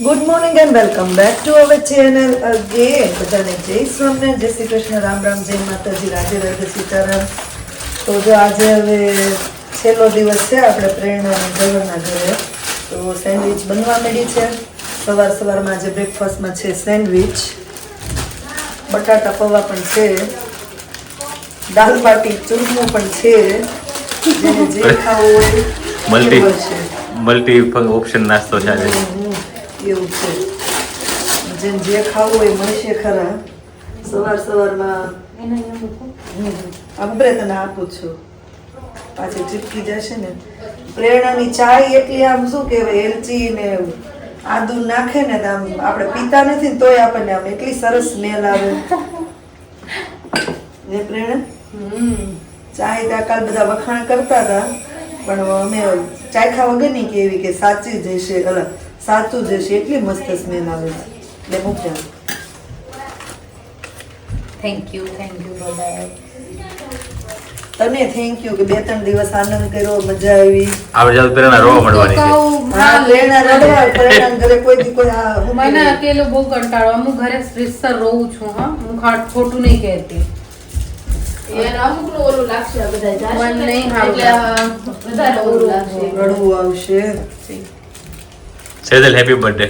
Good morning and welcome back to our channel again બધાને જય સ્વામિનારાયણ જય શ્રી કૃષ્ણ રામ રામ જય માતાજી રાધે રાધે સીતારામ. તો જો આજે હવે છેલ્લો દિવસ છે આપણે પ્રેરણાના ઘરના ઘરે. તો સેન્ડવિચ બનવા મળી છે. સવાર સવારમાં આજે બ્રેકફાસ્ટમાં છે સેન્ડવિચ. બટાટા પૌવા પણ છે. દાલ બાટી ચૂરમું પણ છે. જેને જે ખાવું હોય મલ્ટી મલ્ટી ઓપ્શન નાસ્તો છે. આજે એવું છે. જેમ જે ખાવું હોય મળશે ખરા. સવાર સવારમાં અમરે તને આપું છું. પાછી ચીપકી જશે ને. પ્રેરણાની ચાય એટલી આમ શું કહેવાય એલચી ને આદુ નાખે ને આમ આપણે પીતા નથી ને તોય આપણને આમ એટલી સરસ સ્મેલ આવે. ને પ્રેરણા? ચાય તાકાલ કાલ બધા વખાણ કરતા હતા પણ અમે ચાય વગર નહીં કે એવી કે સાચી જ હશે અલા, સાચું જ હશે. એટલી મસ્ત સ્મેલ આવે છે. એટલે મૂકજો થેન્ક યુ થેન્ક યુ તને થેન્ક યુ કે બે ત્રણ દિવસ આનંદ કર્યો મજા આવી. આપણે જાવ પ્રેરણા રોવા મળવાની છે. હા પ્રેરણા રડવા પ્રેરણા ઘરે કોઈ દી કોઈ મને અકેલો બહુ કંટાળો હું ઘરે સ્ટ્રેસર રહું છું હા. હું ખાટ ખોટું નહીં કહેતી. વધારે રડવું આવશે. Sejal happy birthday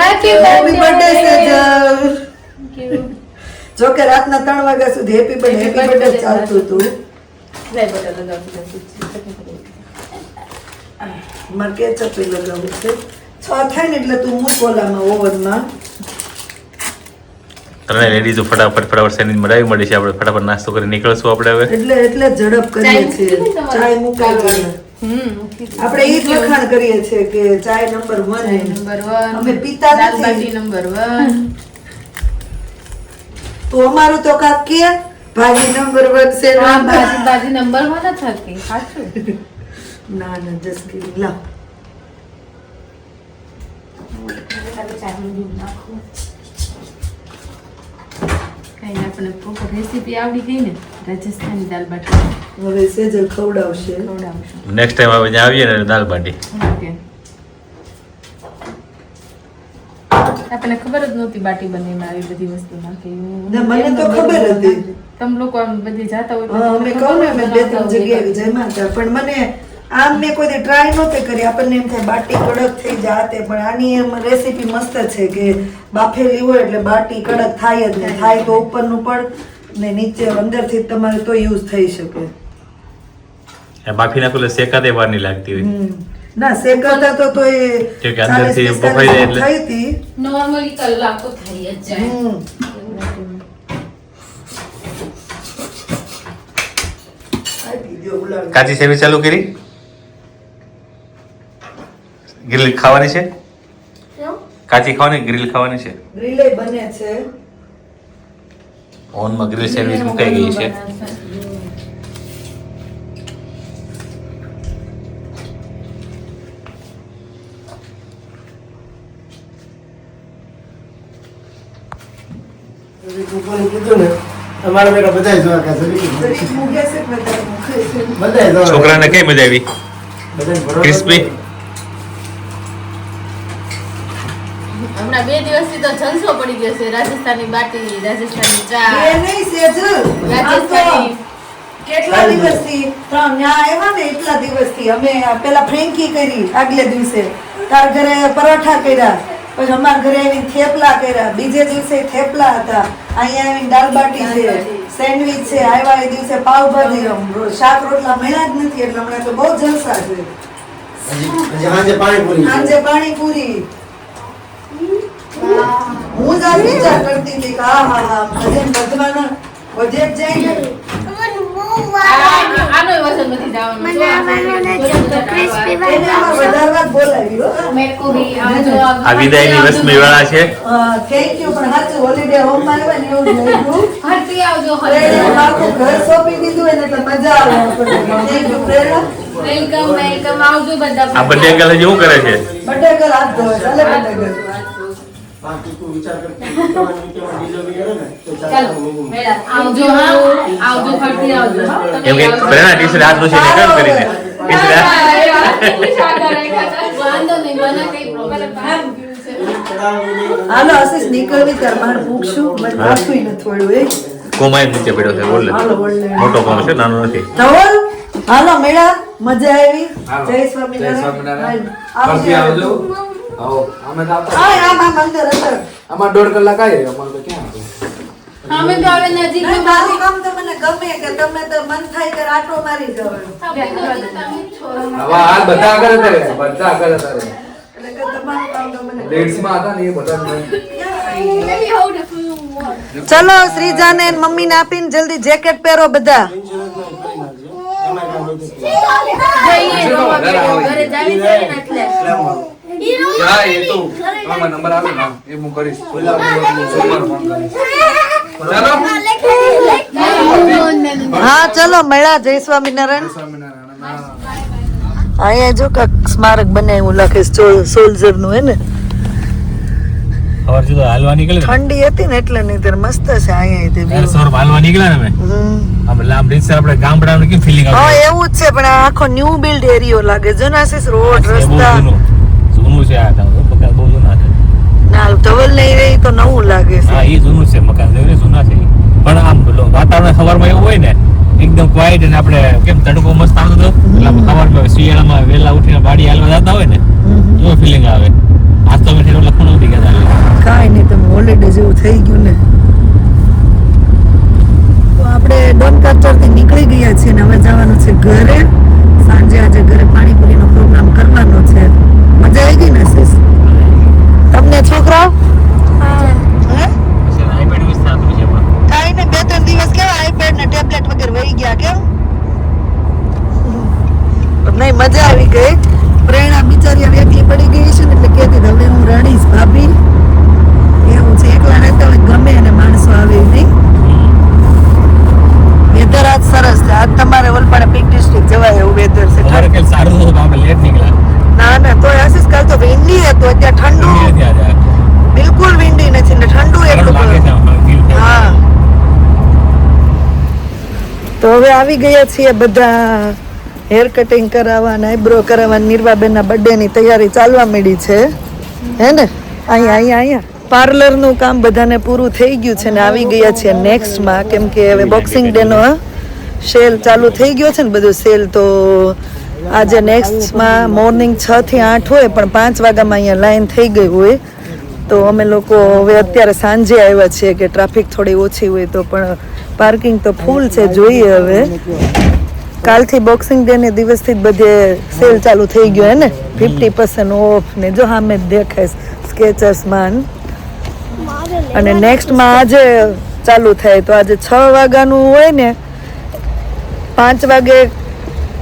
happy happy birthday Sejal. જો કે રાતના ત્રણ વાગ્યા સુધી હેપી બર્થડે હેપી બર્થડે ચાલતું હતું. મારે કે કેચઅપ લગાવવું છે. છ થાય ને એટલે તું મૂક ઓલામાં ઓવનમાં. ત્રણે લેડીઝો ફટાફટ ફટાફટ સેન્ડવિચ મરાવી મળી છે. આપણે ફટાફટ નાસ્તો કરી નીકળશું આપણે હવે. એટલે એટલે ઝડપ કરીએ છીએ. ચાય? મુકાઈ ગઈ આપણે એ જ લખાણ કરીએ છીએ કે ચાય નંબર વન. નંબર વન અમે પીતા નથી. Number one. તો અમારું તો કાક કે ભાજી નંબર વન છે ના ભાજી ભાજી નંબર વન જ હતી સાચું. ના ના જસ્ટ લા. લાવ કઈ ના આપણને પ્રોપર રેસીપી આવડી ગઈ ને રાજસ્થાની દાલ બાટી. હવે સેજલ ખવડાવશે. ખવડાવશું. નેક્સ્ટ ટાઈમ આપણે આવીએ ને દાલ બાટી. ઓકે. આપણને ખબર જ નહોતી બાટી બનાવીમાં આવી બધી વસ્તુ નાખી મને તો ખબર હતી. તમે લોકો આમ બધી જાતા હોય અમે કહું ને અમે બે ત્રણ જગ્યાએ જમ્યા હતા પણ મને આમ મેં કોઈ ટ્રાય નહોતી કરી. આપણને એમ થાય બાટી કડક થઈ જાતે પણ આની એમ રેસીપી મસ્ત છે કે બાફેલી હોય એટલે બાટી કડક થાય જ ને. થાય તો ઉપરનું પણ ને નીચે અંદરથી તમારે તો યુઝ થઈ શકે. એ બાફી નાખો એટલે શેકાતે વાર નહીં લાગતી હોય. ના શેકાતા તો તો એ અંદરથી બફાઈ જાય એટલે? થઈ હતી. નોર્મલી કલાક તો થઈ જ જાય. કાચી સેવી ચાલુ કરી? ગ્રીલ ખાવાની છે? કાચી ખાવાની ગ્રીલ ખાવાની છે? ગ્રીલે બને છે. ઓવનમાં ગ્રીલ સેન્ડવિચ મુકાઈ ગઈ છે. ઉપર કઈ મજા આવી? બેટા બધાય જોવા કાં જરી જરીક મૂકે છે કે વધારે મૂકે છે બધાય જોવા છોકરાને કઈ મજા આવી બધાય ભરોસો ક્રિસ્પી હમણાં બે દિવસથી તો જલસો પડી ગયો છે. રાજસ્થાની બાટી રાજસ્થાની એ નહીં સેજલ રાજસ્થાની કેટલા દિવસથી? ત્રણ ન્યા આવ્યા ને એટલા દિવસથી. અમે પેલા ફ્રેન્કી કરી આગલે દિવસે. તાર ઘરે પરોઠા કર્યા. પછી અમારા ઘરે આવીને થેપલા કર્યા. બીજે દિવસે થેપલા હતા. અહીંયા આવીને દાલ બાટી છે સેન્ડવિચ છે આવ્યા એ દિવસે પાવભાજી. શાક રોટલા મળ્યા જ નથી એટલે હમણાં તો બહુ જલસા છે. સાંજે પાણીપુરી સાંજે પાણીપુરી. હું જ આ વિચાર કરતી હતી કે હા હા હા ભજન વધવાના વધે જ જાય ને આ- વજન જવાનું એને વિદાયની વેળા છે પણ સાચું હોલિડે હોમમાં આવ્યા ને એવું જ લાગ્યું. હરતી આવજો આખું ઘર સોંપી દીધું હોય ને એટલે મજા આવે આપણને. Thank પ્રેરણા. વેલકમ વેલકમ આવજો બધા આ બંને અંકલ શું કરે છે girl હાથ ધોવે. ચાલે. બાકી તું વિચાર કરે આવજો હા આવજો ફરતી આવજો એમ કે નીકળ કરીને મને હાલો આશીષ નીકળવી તાર માર મને એ કોમાય નીચે પડ્યો છે બોલ હાલો મોટો કોમ છે નાનો નથી હાલો મેળા મજા આવી જય જય સ્વામિનારાયણ. આવજો. આવો. અમે તો આમ, આમ, અંદર, અંદર. અમારે દોઢ કલાક આવી અમારે તો ક્યાં અમે તો હવે નજીક મારું કામ તો મને ગમે કે તમે તો મન થાય કે આટો મારી જવાનું હવે હાલ બધા આગળ હતા બધા આગળ હતા એટલે કે તમારું કામ તો મને ગમે. લેડીઝમાં હતા ને એ બધા ચલો શ્રીજાને ને મમ્મીને આપીને જલ્દી જેકેટ પહેરો બધા. જઈએ ઘરે જાવી જાય ને એટલે. હા એ તો. તમારો નંબર આપે ને એ હું કરીશ. સોમવાર ફોન કરીશ. હા ચલો મળ્યા. જય સ્વામિનારાયણ. સ્વામિનારાયણ. અહીંયા જો કાંક સ્મારક બનાવ્યું લખે સોલ્જરનું હે ને? હાલવા નીકળે ઠંડી હતી ને એટલે નહીં મસ્ત છે અહીંયા તે ત્યારે સવાર હાલવા નીકળ્યા ને અમે. હમ. આમ એટલે આમ રીતસર આપણે ગામડાનું કેમ ફિલિંગ હા એવું જ છે પણ આખો ન્યુ બિલ્ડ એરિયો લાગે. જો રોડ રસ્તા. જૂનું છે આ ગામ મકાન બહુ જૂના છે. ના ધવલ નહીં રહી તો નવું લાગે છે. હા એ જૂનું છે મકાન જોઈએ જૂના છે પણ આમ વાતાવરણ સવારમાં એવું હોય ને એકદમ ક્વાઇટ અને આપણે કેમ તડકો મસ્ત આવતો એટલે સવારમાં શિયાળામાં વહેલા ઉઠીને વાડી હાલવા જતા હોય ને એવો ફિલિંગ આવે. આજ તો મેં લખવાનું નથી ગયા કાંઈ નહીં તમે હોલિડે જેવું થઈ ગયું ને. તો આપણે ડોનકાચરથી નીકળી ગયા છીએ ને હવે જવાનું છે ઘરે. સાંજે આજે ઘરે પાણીપુરીનો પ્રોગ્રામ કરવાનો છે. મજા આવી ગઈ ને સીસ તમને છોકરાઓ કાંઈ ને બે ત્રણ દિવસ કેવા આઈપેડ ને ટેબ્લેટ વગર વહી ગયા કેમ નહીં મજા આવી ગઈ. પ્રેરણા બિચારી હવે એકલી પડી ગઈ છે ને એટલે કહેતી હવે હું રડીશ ભાભી. એવું છે એકલા રહેતા હોય ગમે અને માણસો આવે નહીં વેધર આજ સરસ છે આજ તમારે ઓલપાડે પીક ડિસ્ટ્રિક્ટ જવાય એવું વેધર છે અમારે કઈ સારું હતું તો આપણે લેટ નીકળ્યા ના ના તો આશીષ કાલ તો વિંડી હતું અત્યારે ઠંડુ નીકળ્યા ત્યારે બિલકુલ વિંડી નથી ને ઠંડુ ગરમ એટલું લાગે છે બધું. આમ feel થાય હા તો હવે આવી ગયા છીએ બધા હેર કટિંગ કરાવવાના આઈબ્રો કરાવવાના, નિર્વાબેનના બર્થડેની તૈયારી ચાલવા માંડી છે. હે ને? અહીંયા અહીંયા અહીંયા. પાર્લરનું કામ બધાને પૂરું થઈ ગયું છે ને આવી ગયા છે નેક્સ્ટમાં કેમ કે હવે બોક્સિંગ ડેનો સેલ ચાલુ થઈ ગયો છે ને બધું સેલ તો આજે નેક્સ્ટમાં મોર્નિંગ છ થી આઠ હોય, પણ પાંચ વાગ્યામાં અહીંયા લાઈન થઈ ગઈ હોય. તો અમે લોકો હવે અત્યારે સાંજે આવ્યા છીએ કે ટ્રાફિક થોડી ઓછી હોય તો પણ પાર્કિંગ તો ફૂલ છે, જોઈએ હવે. કાલથી બોક્સિંગ ડે ને દિવસથી જ બધે સેલ ચાલુ થઈ ગયો હે ને? ફિફ્ટી પર્સન્ટ ઓફ ને જો સામે જ દેખાય સ્કેચર્સ માન અને નેક્સ્ટમાં આજે ચાલુ થાય. તો આજે છ વાગ્યાનું હોય ને, પાંચ વાગે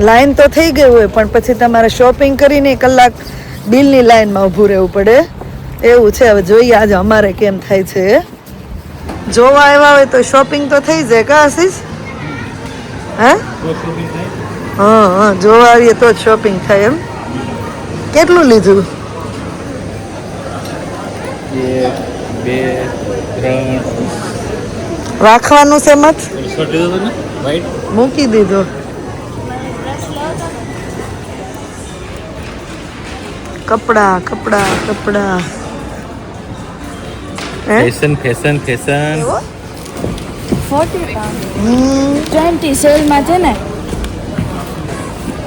લાઈન તો થઈ ગઈ હોય, પણ પછી તમારે શોપિંગ કરીને કલાક બિલની લાઈનમાં ઊભું રહેવું પડે. એવું છે. હવે જોઈએ આજે અમારે કેમ થાય છે. જોવા આવ્યા હોય તો શોપિંગ તો થઈ જાય કા આશીષ? હે? હા હા, જોવા આવીએ તો જ શોપિંગ થાય એમ. કેટલું લીધું? રાખવાનું છે મત? મૂકી દીધો. કપડા કપડા કપડા. Fashion fashion fashion. હમ. ટ્વેન્ટી સેલમાં છે ને?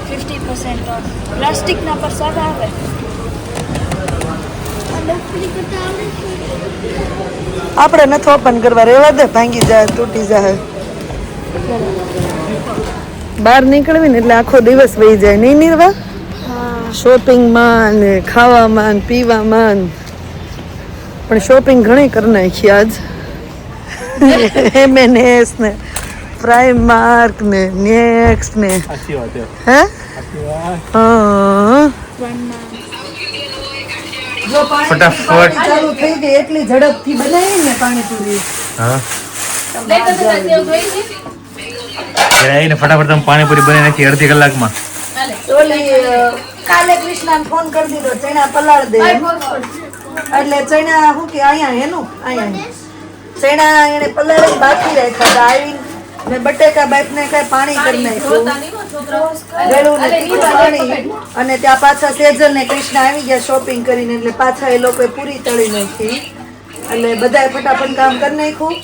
Fifty percent off. પ્લાસ્ટિકના પર સારા આવે. આપણે નથી ઓપન કરવા રહેવા દે ભાંગી જાય તૂટી જાય. બહાર નીકળવી ને એટલે આખો દિવસ વહી જાય. નહીં નિર્વા? શોપિંગમાં ને ખાવામાં ને પીવામાં ને. પણ શોપિંગ ઘણી કરી નાખી આજ. એમએનએસ ને પ્રાઇમાર્ક ને નેક્સ્ટ ને. હે? ફટાફટ. ચાલુ થઈ ગઈ એટલી ઝડપથી બનાવી ને પાણીપુરી હા. ફટાફટ તમે પાણીપુરી બનાવી નાખી અડધી કલાકમાં. કાલે કૃષ્ણાને ફોન કરી દીધો ચણા પલાળ દે. એટલે ચણા શું કે અહીંયા એનું? અહીંયા ચણા એને પલાળી બાકી રાખ્યા હતા આવીને ને બટેકા બાફને કઈ પાણી કરી નાખ્યું. અને ત્યાં પાછા સેજલ ને કૃષ્ણ આવી ગયા શોપિંગ કરીને એટલે પાછા એ લોકોએ પૂરી તળી નાખી. એટલે બધાએ ફટાફટ કામ કરી નાખ્યું.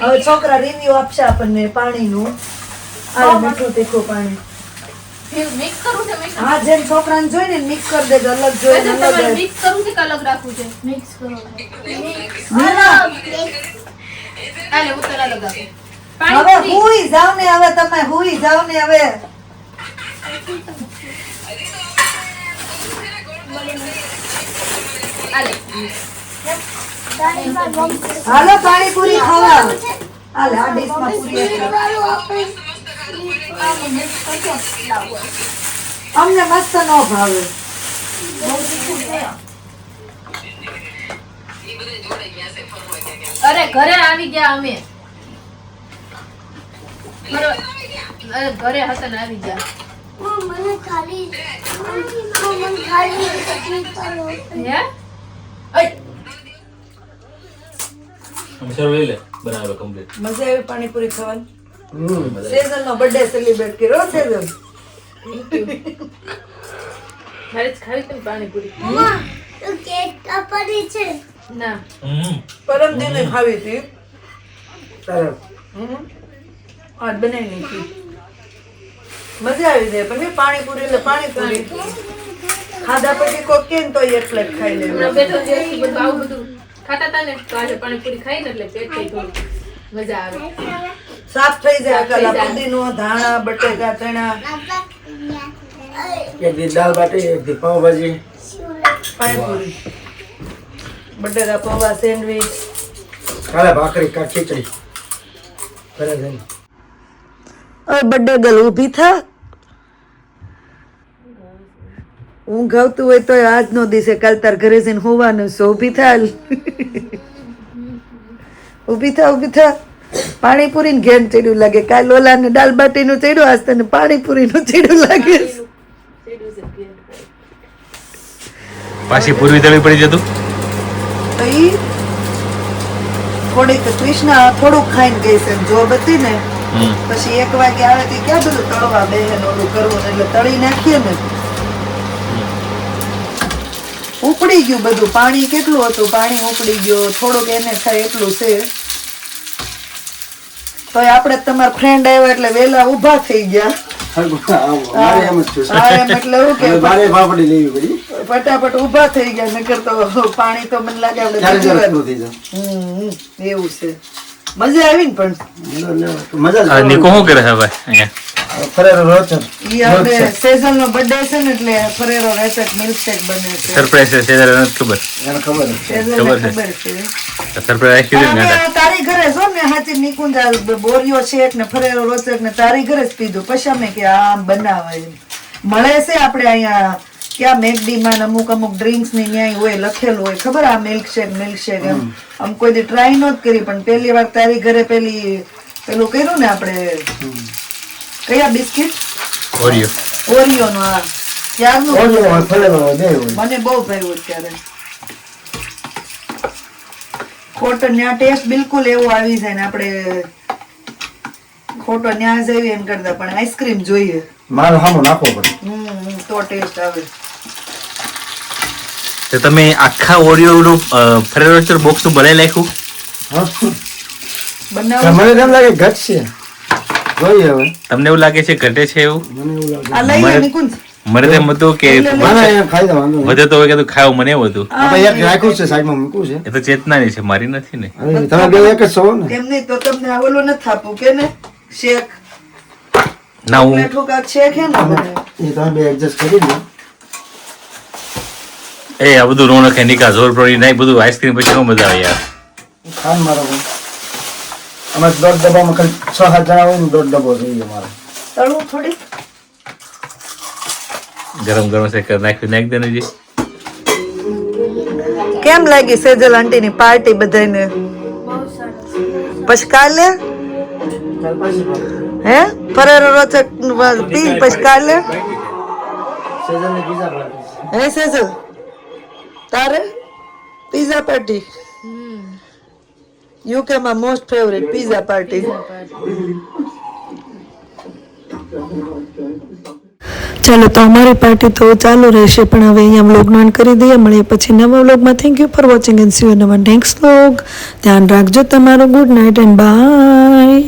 હવે છોકરા રિવ્યુ આપશે આપણને પાણીનું. આ મીઠું તીખું પાણી. મિક્સ કરું છે મિક્સ હા જેમ છોકરાને જોઈ ને મિક્સ કરી દેજો અલગ જોઈ ને અલગ મિક્સ કરું છે કે અલગ રાખવું છે? મિક્સ કરો. હાલે હું ઉતર. અલગ આપું હવે હુઈ જાવ ને હવે તમે હુઈ જાવ ને હવે. હાલો. પાણીપુરી ખાવા. હાલે આ ડીશમાં પૂરી. અમને મસ્ત ન ભાવે. અરે ઘરે આવી ગયા અમે. અરે ઘરે હતા ને આવી ગયા. મને ખાલી મને ખાલી હે લે કમ્પ્લીટ મજા આવી પાણીપુરી ખાવાની. સેઝલ નો બર્થડે સેલિબ્રેટ કર્યો સેઝન મારે જ ખાવી હતી પાણીપુરી. કેક કાપવાની છે. ના. પરમ દિને ખાવી હતી. હમ. આજ બનાવી નાખી. મજા આવી જાય પછી પાણીપુરી એટલે પાણીપુરી. ખાધા પછી કોક કેમ તો એટલે જ ખાઈ લેવું બેઠો બધું આવું બધું ખાતા હતા ને તો આજે પાણીપુરી ખાઈને એટલે પેટ થઈ થોડું મજા આવે. સાફ થઈ જાય કલા. પુદીનો ધાણા બટેકા ચણા. એક દી દાળ બાટી એક દી પાવભાજી પાણીપુરી. બટેકા પૌવા સેન્ડવીચ. કાલે ભાખરી કા ખીચડી. ઘરે જઈને હવે બર્થડે ગર્લ ઊભી થા? ઊંઘ આવતું હોય તો આજનો દિવસે કાલ તાર ઘરે જઈને હોવાનું સો ઊભી થા ઊભી થા ઊભી થા. પાણીપુરીને ઘેન ચડ્યું લાગે. કાલ ઓલા ને દાલ બાટી ચડ્યું આજ તને પાણીપુરીનું ચડ્યું લાગે. પાછી પૂર્વી તળવી પડી જતું? થોડીક કૃષ્ણ થોડુંક ખાઈને ગઈ છે જોબ હતી ને પછી એક વાગે આવે તે ક્યાં બધું તળવા બેહે ને ઓલું કરવું એટલે તળી નાખીએ ને. ઉપડી ગયું બધું. પાણી કેટલું હતું? પાણી ઉપડી ગયું. થોડુંક એને થાય એટલું છે. તો આપણે તમારા ફ્રેન્ડ આવ્યા એટલે વેલા ઊભા થઈ ગયા. ફટાફટ ઊભા થઈ ગયા નકર તો પાણી તો મને લાગે આપણે એવું છે. મજા આવી ને પણ. મજા નિકો શું કરે છે અહીંયા? ફરેરો રોચક. ઈ આપણે સેઝન નો બર્થડે છે ને એટલે ફરેરો રેસેટ મિલ્કશેક બને છે. સરપ્રાઈઝ છે સેઝન ને ખબર. એને ખબર છે. ખબર છે. સરપ્રાઈઝ રાખી ને તારી ઘરે જો ને હાચી નિકુંજા બોરિયો શેક ને ફરેરો રોચક ને તારી ઘરે જ પીધું. પછી અમે કે આમ બનાવાય મળે છે આપણે અહીંયા ક્યાં મેકડીમાં અમુક અમુક ડ્રિંક્સની ન્યાય હોય લખેલું હોય. ખબર આ મિલ્કશેક મિલ્કશેક એમ. આમ કોઈ દી ટ્રાય નહોત કરી પણ પહેલી વાર તારી ઘરે પેલી પેલું કર્યું ને આપણે? કયા બિસ્કિટ? ઓરિયો. ઓરિયો નો આ ત્યારનું ઓરિયો હોય, બે મને બહુ ભાવ્યું ત્યારે ખોટો ન્યા ટેસ્ટ બિલકુલ એવો આવી જાય ને આપણે ખોટો ન્યા જઈએ એમ કરતા પણ આઈસ્ક્રીમ જોઈએ. મારો હામો નાખવો પડે. હમ હમ, તો ટેસ્ટ આવે. તો તમે આખા ઓરિયો નું ફરેરોચર બોક્સનું બનાવી નાખ્યું? મને એમ લાગે ઘટશે જોઈએ હવે. તમને એવું લાગે છે ઘટે છે એવું? મને એવું લાગે એમ હતું કે વાંધો તો કે ખાવ મને એવું હતું. આપણે એક રાખ્યું છે સાઈડમાં મૂક્યું છે. એ તો ચેતનાની છે મારી નથી ને. તમે બે એક જ છો ને. એમ નહીં તો તમને આવેલો ન નથી કે ને? શેક. ના હું શેક હે ને એ તમે બે એડજસ્ટ કરી લો એ આ બધું રોણક હે નિકા જોર પ્રોડી નાઈ બધું આઈસ્ક્રીમ પછી નો મજા આવે યાર. ખાન મારો ભાઈ અમે દોઢ ડબ્બામાં ખાલી છ સાત જણા હોય ને દોઢ ડબ્બો જોઈએ મારે તળવું થોડી ગરમ ગરમ છે કર નાખ્યું નાખ દેને જી કેમ લાગી સેજલ આંટી ની પાર્ટી બધાને પછી કાલે. હે? ફરેરો રોચક પી પછી કાલે? હે સેજલ? તારે? Pizza party? યુકે માં મોસ્ટ ફેવરેટ પીઝા પાર્ટી ચાલો તો અમારી પાર્ટી તો ચાલુ રહેશે, પણ હવે અહીંયા વ્લોગનો કરી દઈએ, મળીએ પછી નવા વ્લોગમાં thank you for watching and see you નવા નેક્સ્ટ વ્લોગ ધ્યાન રાખજો તમારું. Good night and by